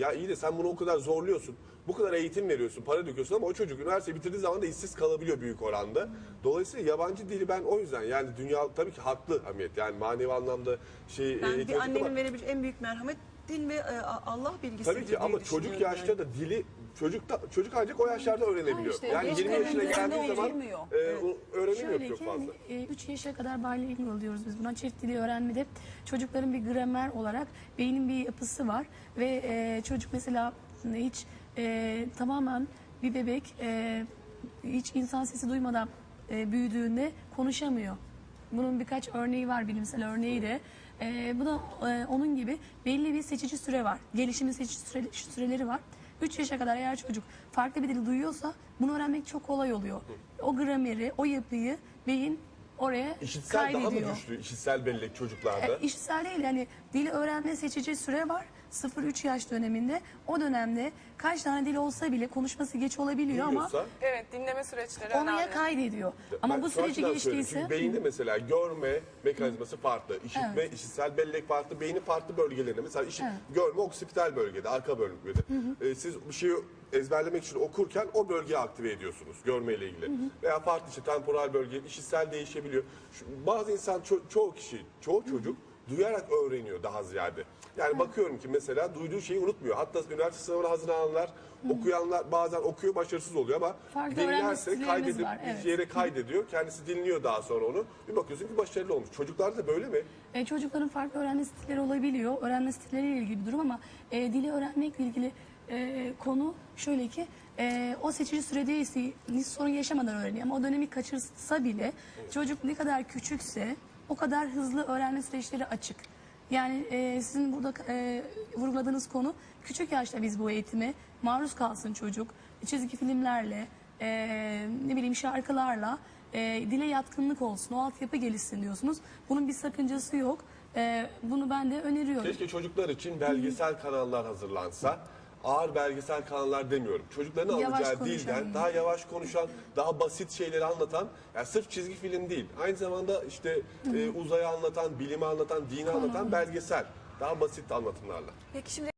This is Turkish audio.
Ya iyi de sen bunu o kadar zorluyorsun. Bu kadar eğitim veriyorsun, para döküyorsun ama o çocuk üniversite bitirdiği zaman da işsiz kalabiliyor büyük oranda. Dolayısıyla yabancı dili ben o yüzden yani dünya tabii ki haklı Hamiyet. Yani manevi anlamda şey Yani eğitim bir ama verebileceği en büyük merhamet din ve e, Allah bilgisidir tabii ki diye ama çocuk düşünüyorum yaşta yani. da dili çocuk da çocuk ancak o yaşlarda öğrenebiliyor. Ha işte, yani yaş 20 yaşına döneminde geldiği zaman e, o öğrenemiyor Şöyle çok ki fazla. hani, 3 yaşa kadar bilingual diyoruz biz buna. Çift dili öğrenmede çocukların bir gramer olarak beynin bir yapısı var ve e, çocuk mesela hiç e, tamamen bir bebek e, hiç insan sesi duymadan e, büyüdüğünde konuşamıyor. Bunun birkaç örneği var bilimsel örneği de. E, bu da e, onun gibi belli bir seçici süre var. Gelişimin seçici süre- süreleri var. 3 yaşa kadar eğer çocuk farklı bir dil duyuyorsa bunu öğrenmek çok kolay oluyor. O grameri, o yapıyı beyin oraya İşitsel daha mı kaydediyor. güçlü? İşitsel bellek çocuklarda. E, işitsel değil yani dili öğrenme seçici süre var 0-3 yaş döneminde. O dönemde kaç tane dil olsa bile konuşması geç olabiliyor ama Evet dinleme süreçleri onu ya önemli. kaydediyor. Ama Ben bu şu süreci açıdan söylüyorum. geçtiyse Çünkü beyinde mesela görme mekanizması farklı. işitme, Evet. işitsel bellek farklı. Beynin farklı bölgelerinde. Mesela işit, görme oksipital bölgede, arka bölgede. Ee, siz bir şeyi ezberlemek için okurken o bölgeyi aktive ediyorsunuz görmeyle ilgili. Veya farklı işte temporal bölge, işitsel değişebiliyor. Şu, bazı insan, ço- çoğu kişi, çoğu çocuk duyarak öğreniyor daha ziyade. Yani bakıyorum ki mesela duyduğu şeyi unutmuyor. Hatta üniversite sınavına hazırlananlar, okuyanlar bazen okuyor başarısız oluyor ama Farklı dinlerse kaydedip var, evet. yere kaydediyor. Kendisi dinliyor daha sonra onu. Bir bakıyorsun ki başarılı olmuş. Çocuklarda da böyle mi? E, çocukların farklı öğrenme stilleri olabiliyor. Öğrenme stilleriyle ilgili bir durum ama e, dili öğrenmekle ilgili e, konu şöyle ki e, o seçici süredeyse hiç sorun yaşamadan öğreniyor ama o dönemi kaçırsa bile çocuk ne kadar küçükse o kadar hızlı öğrenme süreçleri açık. Yani e, sizin burada e, vurguladığınız konu küçük yaşta biz bu eğitime maruz kalsın çocuk. Çizgi filmlerle, e, ne bileyim şarkılarla e, dile yatkınlık olsun, o altyapı gelişsin diyorsunuz. Bunun bir sakıncası yok. E, bunu ben de öneriyorum. Keşke çocuklar için belgesel kanallar hazırlansa. Ağır belgesel kanallar demiyorum. Çocukların Yavaş alacağı konuşan dilden daha yavaş konuşan, daha basit şeyleri anlatan, yani sırf çizgi film değil. Aynı zamanda işte e, uzayı anlatan, bilimi anlatan, dini anlatan belgesel. Daha basit anlatımlarla. Peki şimdi